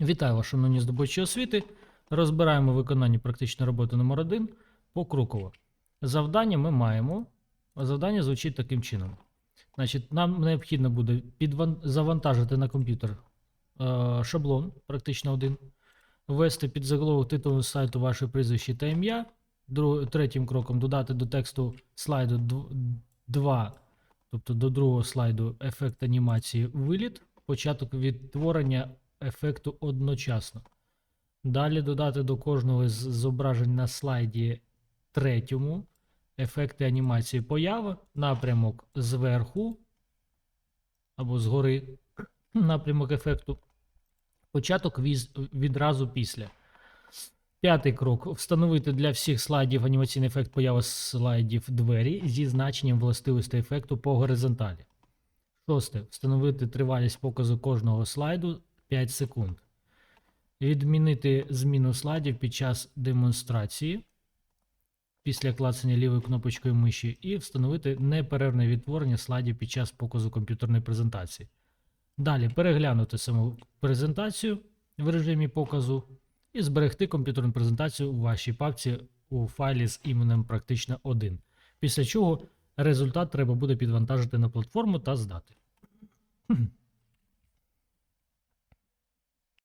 Вітаю вас, шановні здобувачі освіти. Розбираємо виконання практичної роботи номер 1 покроково. Завдання ми маємо. Завдання звучить таким чином. Значить, нам необхідно буде завантажити на комп'ютер е, шаблон, практично один, ввести під заголовок титулу сайту ваше прізвище та ім'я. Третім кроком додати до тексту слайду 2, тобто до другого слайду ефект анімації виліт, початок відтворення ефекту одночасно. Далі додати до кожного з зображень на слайді третьому ефекти анімації появи, напрямок зверху або згори, напрямок ефекту, початок відразу після. П'ятий крок. Встановити для всіх слайдів анімаційний ефект появи слайдів двері зі значенням властивостей ефекту по горизонталі. Шосте. Встановити тривалість показу кожного слайду 5 секунд. Відмінити зміну слайдів під час демонстрації після клацання лівою кнопочкою миші і встановити неперервне відтворення слайдів під час показу комп'ютерної презентації. Далі переглянути саму презентацію в режимі показу і зберегти комп'ютерну презентацію у вашій папці у файлі з іменем практично 1. Після чого результат треба буде підвантажити на платформу та здати.